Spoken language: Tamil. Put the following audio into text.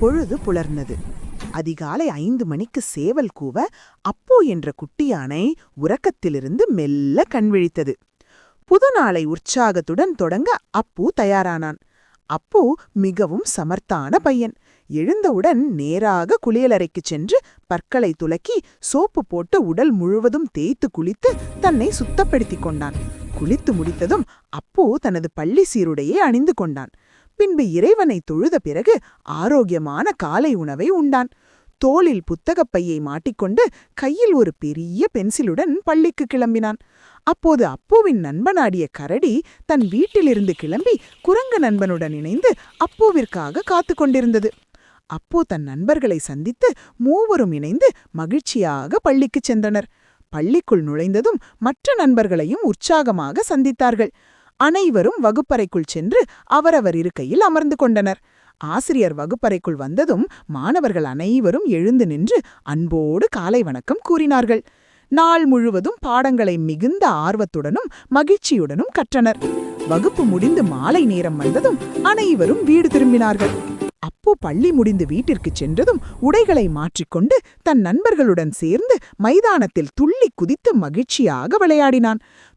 பொழுது புலர்ந்தது. அதிகாலை ஐந்து மணிக்கு சேவல் கூவ அப்போ என்ற குட்டியானை உறக்கத்திலிருந்து மெல்ல கண்விழித்தது புது நாளை உற்சாகத்துடன் தொடங்க அப்பு தயாரானான். அப்பு மிகவும் சமர்த்தான பையன். எழுந்தவுடன் நேராக குளியலறைக்குச் சென்று பற்களை துலக்கி சோப்பு போட்டு உடல் முழுவதும் தேய்த்து குளித்து தன்னை சுத்தப்படுத்திக் கொண்டான். குளித்து முடித்ததும் அப்பு தனது பள்ளி சீருடையை அணிந்து கொண்டான். பின்பு இறைவனை தொழுத பிறகு ஆரோக்கியமான காலை உணவை உண்டான். தோளில் புத்தகப் பையை மாட்டிக்கொண்டு கையில் ஒரு பெரிய பென்சிலுடன் பள்ளிக்கு கிளம்பினான். அப்போது அப்புவின் நண்பனாடிய கரடி தன் வீட்டிலிருந்து கிளம்பி குரங்கு நண்பனுடன் இணைந்து அப்புவிற்காக காத்து கொண்டிருந்தது. அப்போ தன் நண்பர்களை சந்தித்து மூவரும் இணைந்து மகிழ்ச்சியாக பள்ளிக்குச் சென்றனர். பள்ளிக்குள் நுழைந்ததும் மற்ற நண்பர்களையும் உற்சாகமாக சந்தித்தார்கள். அனைவரும் வகுப்பறைக்குள் சென்று அவரவர் இருக்கையில் அமர்ந்து கொண்டனர். ஆசிரியர் வகுப்பறைக்குள் வந்ததும் மாணவர்கள் அனைவரும் எழுந்து நின்று அன்போடு காலை வணக்கம் கூறினார்கள். நாள் முழுவதும் பாடங்களை மிகுந்த ஆர்வத்துடனும் மகிழ்ச்சியுடனும் கற்றனர். வகுப்பு முடிந்து மாலை நேரம் வந்ததும் அனைவரும் வீடு திரும்பினார்கள். அப்போ பள்ளி முடிந்து வீட்டிற்குச் சென்றதும் உடைகளை மாற்றிக்கொண்டு தன் நண்பர்களுடன் சேர்ந்து மைதானத்தில் துள்ளி குதித்து மகிழ்ச்சியாக விளையாடினான்.